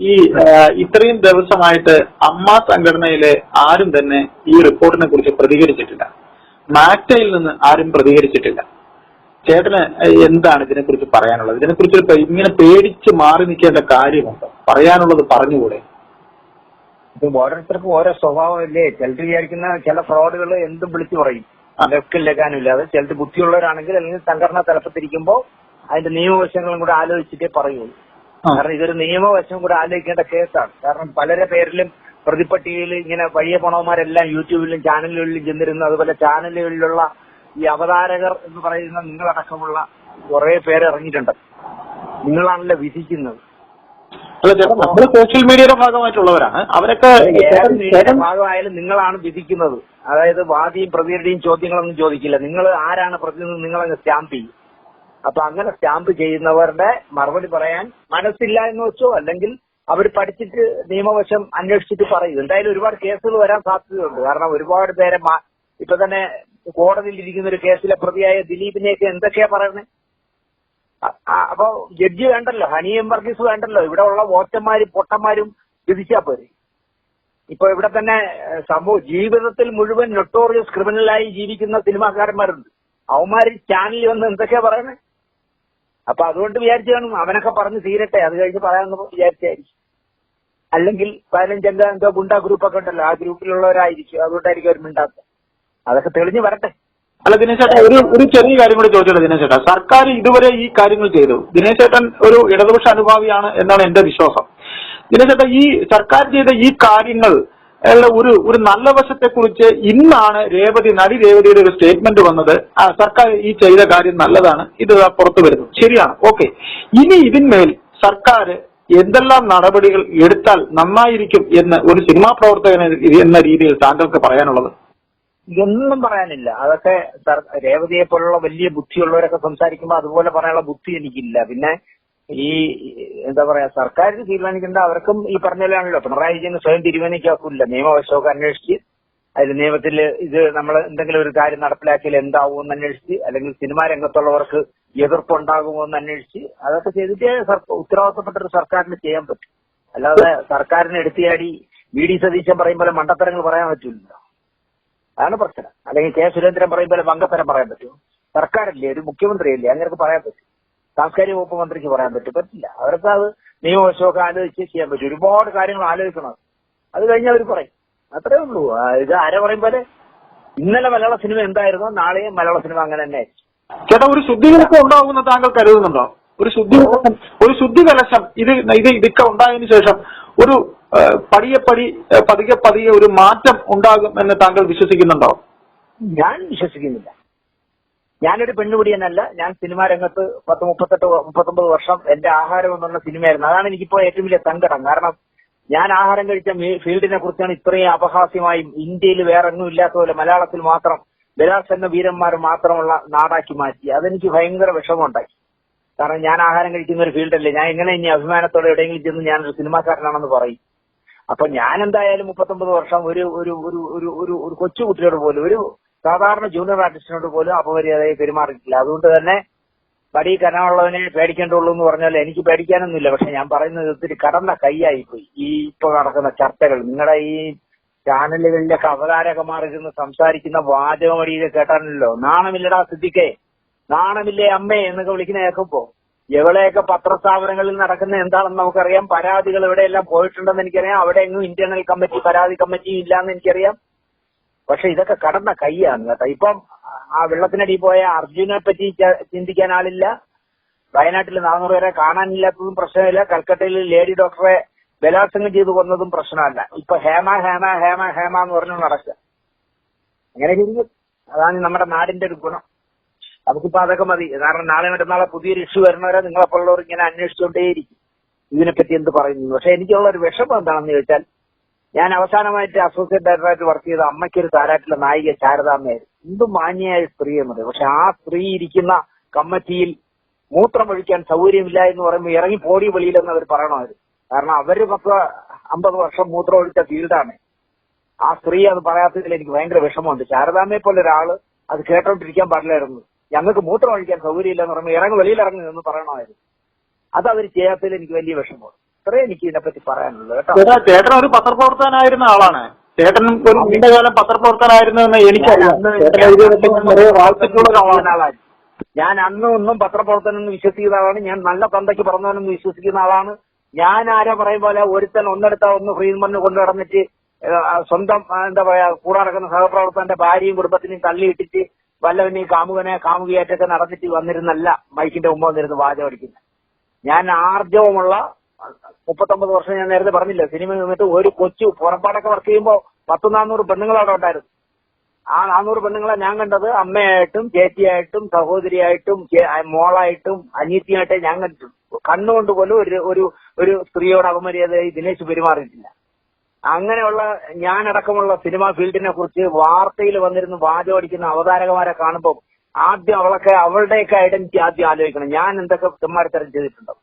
ഈ ഇത്രയും ദിവസമായിട്ട് അമ്മ സംഘടനയിലെ ആരും തന്നെ ഈ റിപ്പോർട്ടിനെ കുറിച്ച് പ്രതികരിച്ചിട്ടില്ല. മാക്ടയിൽ നിന്ന് ആരും പ്രതികരിച്ചിട്ടില്ല. ചേട്ടന് എന്താണ് ഇതിനെക്കുറിച്ച് പറയാനുള്ളത്? ഇതിനെക്കുറിച്ച് ഇങ്ങനെ പേടിച്ച് മാറി നിൽക്കേണ്ട കാര്യമുണ്ടോ? പറയാനുള്ളത് പറഞ്ഞുകൂടെ? ഓരോരുത്തർക്കും ഓരോ സ്വഭാവമല്ലേ? ചിലർ വിചാരിക്കുന്ന ചില ഫ്രോഡുകൾ എന്തും വിളിച്ചു പറയും. ലക്കും അത് ചിലർ ബുദ്ധിയുള്ളവരാണെങ്കിൽ അല്ലെങ്കിൽ സംഘടന തലപ്പത്തിരിക്കുമ്പോ അതിന്റെ നിയമവശങ്ങളും കൂടെ ആലോചിച്ചിട്ടേ പറയുള്ളൂ. കാരണം ഇതൊരു നിയമവശം കൂടെ ആലോചിക്കേണ്ട കേസാണ്. കാരണം പലരെ പേരിലും പ്രതിപട്ടികയിൽ ഇങ്ങനെ വലിയ പണവന്മാരെല്ലാം യൂട്യൂബിലും ചാനലുകളിലും ചെന്നിരുന്നു. അതുപോലെ ചാനലുകളിലുള്ള ഈ അവതാരകർ എന്ന് പറയുന്ന നിങ്ങളടക്കമുള്ള കുറെ പേര് ഇറങ്ങിയിട്ടുണ്ട്. നിങ്ങളാണല്ലോ വിധിക്കുന്നത്. നമ്മൾ സോഷ്യൽ മീഡിയയുടെ ഭാഗമായിട്ടുള്ളവരാണ്. അവരൊക്കെ ഭാഗമായാലും നിങ്ങളാണ് വിധിക്കുന്നത്. അതായത് വാദിയും പ്രതിയുടെയും ചോദ്യങ്ങളൊന്നും ചോദിക്കില്ല. നിങ്ങൾ ആരാണ് പ്രതി നിങ്ങളങ്ങ് സ്റ്റാമ്പ് ചെയ്യും. അപ്പൊ അങ്ങനെ സ്റ്റാമ്പ് ചെയ്യുന്നവരുടെ മറുപടി പറയാൻ മനസ്സില്ല എന്ന് വെച്ചോ അല്ലെങ്കിൽ അവർ പഠിച്ചിട്ട് നിയമവശം അന്വേഷിച്ചിട്ട് പറയും. എന്തായാലും ഒരുപാട് കേസുകൾ വരാൻ സാധ്യതയുണ്ട്. കാരണം ഒരുപാട് പേരെ ഇപ്പൊ തന്നെ കോടതിയിൽ ഇരിക്കുന്ന ഒരു കേസിലെ പ്രതിയായ ദിലീപിനെയൊക്കെ എന്തൊക്കെയാ പറയുന്നത്? അപ്പൊ ജഡ്ജി വേണ്ടല്ലോ ഹനിയും വർഗീസ് വേണ്ടല്ലോ. ഇവിടെ ഉള്ള വോറ്റന്മാരും പൊട്ടന്മാരും വിധിച്ചാ പോരെ. ഇപ്പൊ ഇവിടെ തന്നെ സംഭവം ജീവിതത്തിൽ മുഴുവൻ നൊട്ടോറിയസ് ക്രിമിനലായി ജീവിക്കുന്ന സിനിമാക്കാരന്മാരുണ്ട്. അവന്മാർ ചാനലിൽ വന്ന് എന്തൊക്കെയാ പറയണേ അപ്പൊ അതുകൊണ്ട് വിചാരിച്ചു കാണും അവനൊക്കെ പറഞ്ഞ് തീരട്ടെ. അത് കഴിഞ്ഞ് പറയാമെന്ന് വിചാരിച്ചായിരിക്കും. അല്ലെങ്കിൽ പതിനഞ്ചംഗ എന്തോ ഗുണ്ട ഗ്രൂപ്പൊക്കെ ഉണ്ടല്ലോ. ആ ഗ്രൂപ്പിലുള്ളവരായിരിക്കും. അതുകൊണ്ടായിരിക്കും അവർ മിണ്ടാത്തത്. അതൊക്കെ തെളിഞ്ഞു വരട്ടെ. അല്ല ദിനേശ് ചേട്ടാ ഒരു ഒരു ചെറിയ കാര്യം കൂടി ചോദിച്ചോട്ടെ ദിനേശ് സർക്കാർ ഇതുവരെ ഈ കാര്യങ്ങൾ ചെയ്തു. ദിനേശേട്ടൻ ഒരു ഇടതുപക്ഷ അനുഭാവിയാണ് എന്നാണ് എന്റെ വിശ്വാസം. ദിനേശ് ഈ സർക്കാർ ചെയ്ത ഈ കാര്യങ്ങൾ ഒരു ഒരു നല്ല വശത്തെ കുറിച്ച് ഇന്നാണ് രേവതി നടി രേവതിയുടെ ഒരു സ്റ്റേറ്റ്മെന്റ് വന്നത്. സർക്കാർ ഈ ചെയ്ത കാര്യം നല്ലതാണ്. ഇത് പുറത്തു വരുന്നു. ശരിയാണ്. ഓക്കെ. ഇനി ഇതിന്മേൽ സർക്കാർ എന്തെല്ലാം നടപടികൾ എടുത്താൽ നന്നായിരിക്കും എന്ന് ഒരു സിനിമാ പ്രവർത്തകൻ എന്ന രീതിയിൽ താങ്കൾക്ക് പറയാനുള്ളത്? ഒന്നും പറയാനില്ല. അതൊക്കെ രേവതിയെ പോലുള്ള വലിയ ബുദ്ധിയുള്ളവരൊക്കെ സംസാരിക്കുമ്പോൾ അതുപോലെ പറയാനുള്ള ബുദ്ധി എനിക്കില്ല. പിന്നെ ഈ എന്താ പറയാ സർക്കാരിന് തീരുമാനിക്കേണ്ട അവർക്കും ഈ പറഞ്ഞ പോലെയാണല്ലോ പിണറായി വിജയന് സ്വയം തീരുമാനിക്കാക്കില്ല. നിയമവശമൊക്കെ അന്വേഷിച്ച് അതിൽ നിയമത്തിൽ ഇത് നമ്മൾ എന്തെങ്കിലും ഒരു കാര്യം നടപ്പിലാക്കിയാൽ എന്താവും എന്ന് അന്വേഷിച്ച് അല്ലെങ്കിൽ സിനിമാ രംഗത്തുള്ളവർക്ക് എതിർപ്പുണ്ടാകുമോ എന്ന് അന്വേഷിച്ച് അതൊക്കെ ചെയ്തിട്ടേ ഉത്തരവാദിത്തപ്പെട്ട ഒരു സർക്കാരിന് ചെയ്യാൻ പറ്റും. അല്ലാതെ സർക്കാരിന് എടുത്തിയാടി വി ഡി സതീശൻ പറയും പോലെ മണ്ടത്തരങ്ങൾ പറയാൻ പറ്റില്ലല്ലോ അതാണ് പ്രശ്നം. അല്ലെങ്കിൽ കെ സുരേന്ദ്രൻ പറയും പോലെ പറയാൻ പറ്റുമോ സർക്കാരല്ലേ? ഒരു മുഖ്യമന്ത്രിയല്ലേ? അങ്ങനെയൊക്കെ പറയാൻ പറ്റും. സാംസ്കാരിക വകുപ്പ് മന്ത്രിക്ക് പറയാൻ പറ്റും. പറ്റില്ല. അവർക്ക് അത് നിയമവശമൊക്കെ ആലോചിച്ച് ചെയ്യാൻ പറ്റും. ഒരുപാട് കാര്യങ്ങൾ ആലോചിക്കണം. അത് കഴിഞ്ഞാൽ അവർ പറയും. അത്രേ ഉള്ളൂ. ഇത് ആരെ പറയും പോലെ? ഇന്നലെ മലയാള സിനിമ എന്തായിരുന്നോ? നാളെയും മലയാള സിനിമ അങ്ങനെ തന്നെ. ചേട്ടാ ഒരു ശുദ്ധികലശം ഉണ്ടാകുമെന്ന് താങ്കൾ കരുതുന്നുണ്ടോ? ഒരു ശുദ്ധി ഒരു ശുദ്ധി കലശം ഇത് ഇത് ഇതൊക്കെ ഉണ്ടായതിനു ശേഷം ഒരു പടിയെ പടി പതിയെ പതിയെ ഒരു മാറ്റം ഉണ്ടാകും എന്ന് താങ്കൾ വിശ്വസിക്കുന്നുണ്ടോ? ഞാൻ വിശ്വസിക്കുന്നില്ല. ഞാനൊരു പെണ്ണുപിടിയനല്ല. ഞാൻ സിനിമാ രംഗത്ത് പത്ത് മുപ്പത്തെട്ട് മുപ്പത്തൊമ്പത് വർഷം എന്റെ ആഹാരം എന്നുള്ള സിനിമയായിരുന്നു. അതാണ് എനിക്കിപ്പോ ഏറ്റവും വലിയ സങ്കടം. കാരണം ഞാൻ ആഹാരം കഴിച്ച ഫീൽഡിനെ കുറിച്ചാണ് ഇത്രയും അപഹാസ്യമായും ഇന്ത്യയിൽ വേറെ ഒന്നും ഇല്ലാത്ത പോലെ മലയാളത്തിൽ മാത്രം എന്ന വീരന്മാർ മാത്രമുള്ള നാടാക്കി മാറ്റി. അതെനിക്ക് ഭയങ്കര വിഷമമുണ്ടാക്കി കാരണം ഞാൻ ആഹാരം കഴിക്കുന്ന ഒരു ഫീൽഡല്ലേ. ഞാൻ എങ്ങനെ ഇനി അഭിമാനത്തോടെ എവിടെയെങ്കിലും ചെന്ന് ഞാനൊരു സിനിമാക്കാരനാണെന്ന് പറയും. അപ്പൊ ഞാൻ എന്തായാലും മുപ്പത്തൊമ്പത് വർഷം ഒരു ഒരു ഒരു ഒരു ഒരു കൊച്ചു കുട്ടിയോട് പോലും ഒരു സാധാരണ ജൂനിയർ ആർട്ടിസ്റ്റിനോട് പോലും അപമര്യാദയെ പെരുമാറിയിട്ടില്ല. അതുകൊണ്ട് തന്നെ പടി കനമുള്ളവനെ പേടിക്കേണ്ടുള്ളൂ എന്ന് പറഞ്ഞാൽ എനിക്ക് പേടിക്കാനൊന്നുമില്ല. പക്ഷെ ഞാൻ പറയുന്നത് ഒത്തിരി കടന്ന കൈയായി പോയി ഈ ഇപ്പൊ നടക്കുന്ന ചർച്ചകൾ നിങ്ങളുടെ ഈ ചാനലുകളിലൊക്കെ അവതാരകമാറിരുന്ന് സംസാരിക്കുന്ന വാചകമടിയൊക്കെ കേട്ടാണല്ലോ നാണമില്ലടാ സിദ്ദിഖേ നാണമില്ലേ അമ്മേ എന്നൊക്കെ വിളിക്കുന്ന കേൾക്കുമ്പോ എവിടെയൊക്കെ പത്രസ്ഥാപനങ്ങളിൽ നടക്കുന്ന എന്താണെന്ന് നമുക്കറിയാം. പരാതികൾ എവിടെയെല്ലാം പോയിട്ടുണ്ടെന്ന് എനിക്കറിയാം. അവിടെ എങ്ങും ഇന്റേണൽ കമ്മിറ്റി പരാതി കമ്മിറ്റി ഇല്ലാന്ന് എനിക്കറിയാം. പക്ഷെ ഇതൊക്കെ കടന്ന കൈയാണ് കേട്ടോ. ഇപ്പം ആ വെള്ളത്തിനടി പോയ അർജുനെ പറ്റി ചിന്തിക്കാൻ ആളില്ല. വയനാട്ടിൽ നാനൂറ് പേരെ കാണാനില്ലാത്തതും പ്രശ്നമില്ല. കൽക്കട്ടയിൽ ലേഡി ഡോക്ടറെ ബലാത്സംഗം ചെയ്തു കൊന്നതും പ്രശ്നമല്ല. ഇപ്പൊ ഹേമ ഹേമ ഹേമ ഹേമ എന്ന് പറഞ്ഞു നടക്കുക. അങ്ങനെ ചെയ്യുന്നു അതാണ് നമ്മുടെ നാടിന്റെ ഒരു ഗുണം. നമുക്കിപ്പോ അതൊക്കെ മതി. കാരണം നാളെ മറ്റന്നാളെ പുതിയൊരു ഇഷ്യൂ വരുന്നവരെ നിങ്ങളെപ്പോലുള്ളവർ ഇങ്ങനെ അന്വേഷിച്ചുകൊണ്ടേയിരിക്കും. ഇതിനെപ്പറ്റി എന്ത് പറയുന്നു? പക്ഷെ എനിക്കുള്ള ഒരു വിഷമം എന്താണെന്ന് ചോദിച്ചാൽ ഞാൻ അവസാനമായിട്ട് അസോസിയേറ്റ് ഡയറക്ടറായിട്ട് വർക്ക് ചെയ്ത അമ്മയ്ക്കൊരു താരാട്ടിലെ നായിക ശാരദാമ്മയായിരുന്നു. എന്ത് മാന്യായ സ്ത്രീ എന്നത് പക്ഷെ ആ സ്ത്രീ ഇരിക്കുന്ന കമ്മിറ്റിയിൽ മൂത്രമൊഴിക്കാൻ സൗകര്യമില്ല എന്ന് പറയുമ്പോൾ ഇറങ്ങി പോടി വെളിയിലെന്ന് അവർ പറയണമായിരുന്നു കാരണം അവർ പത്ത് അമ്പത് വർഷം മൂത്രം ഒഴിച്ച ഫീൽഡാണ്. ആ സ്ത്രീ അത് പറയാത്തതിൽ എനിക്ക് ഭയങ്കര വിഷമമുണ്ട്. ശാരദാമ്മയെ പോലെ ഒരാൾ അത് കേട്ടോണ്ടിരിക്കാൻ പാടില്ലായിരുന്നു. ഞങ്ങൾക്ക് മൂത്രം ഒഴിക്കാൻ സൗകര്യമില്ല എന്ന് പറയുമ്പോൾ ഇറങ്ങി വെളിയിൽ ഇറങ്ങി എന്ന് പറയണമായിരുന്നു. അത് അവർ ചെയ്യാത്തതിൽ എനിക്ക് വലിയ വിഷമമുണ്ട്. അത്രേ എനിക്ക് ഇതിനെപ്പറ്റി പറയാനുള്ളൂ കേട്ടോ. ചേട്ടാ ചേട്ടൻ ഒരു പത്രപ്രവർത്തകനായിരുന്ന ആളാണ്. ചേട്ടൻ ഒരു നീണ്ടകാലം പത്രപ്രവർത്തകനായിരുന്നു എന്ന് എനിക്കറിയാം. ഞാൻ അന്ന് ഒന്നും പത്രപ്രവർത്തനം എന്ന് വിശ്വസിക്കുന്ന ആളാണ്. ഞാൻ നല്ല തന്തയ്ക്ക് പറഞ്ഞവനെന്ന് വിശ്വസിക്കുന്ന ആളാണ്. ഞാൻ ആരെ പറയും പോലെ ഒരുത്തൻ ഒന്നെടുത്ത ഒന്ന് ഫ്രീഡ്മന് കൊണ്ടു നടന്നിട്ട് സ്വന്തം എന്താ പറയാ കൂടെ നടക്കുന്ന സഹപ്രവർത്തകന്റെ ഭാര്യയും കുടുംബത്തിനെയും തള്ളിയിട്ടിട്ട് വല്ലവനെയും കാമുകനെ കാമുകിയായിട്ടൊക്കെ നടന്നിട്ട് വന്നിരുന്നല്ല മൈക്കിന്റെ മുമ്പ് വന്നിരുന്ന് വാചം അടിക്കുന്നത് ഞാൻ ആർജവമുള്ള മുപ്പത്തൊമ്പത് വർഷം ഞാൻ നേരത്തെ പറഞ്ഞില്ല സിനിമ നിന്നിട്ട് ഒരു കൊച്ചു പുറപ്പാടൊക്കെ വർക്ക് ചെയ്യുമ്പോൾ പത്ത് നാനൂറ് പെണ്ണുങ്ങൾ അവിടെ ഉണ്ടായിരുന്നു. ആ നാനൂറ് പെണ്ണുങ്ങളെ ഞാൻ കണ്ടത് അമ്മയായിട്ടും ചേച്ചിയായിട്ടും സഹോദരിയായിട്ടും മോളായിട്ടും അനിയത്തിയായിട്ടും ഞാൻ കണ്ടിട്ടുള്ളൂ കണ്ണുകൊണ്ട് പോലും ഒരു ഒരു ഒരു സ്ത്രീയോട് അപമര്യാദയായി ദിനേശ് പെരുമാറിയിട്ടില്ല. അങ്ങനെയുള്ള ഞാനടക്കമുള്ള സിനിമാ ഫീൽഡിനെ കുറിച്ച് വാർത്തയിൽ വന്നിരുന്ന് വാചോടിക്കുന്ന അവതാരകമാരെ കാണുമ്പോൾ ആദ്യം അവളൊക്കെ അവളുടെയൊക്കെ ഐഡന്റിറ്റി ആദ്യം ആലോചിക്കണം. ഞാൻ എന്തൊക്കെ ചെമ്മാരിത്തരം ചെയ്തിട്ടുണ്ടോ?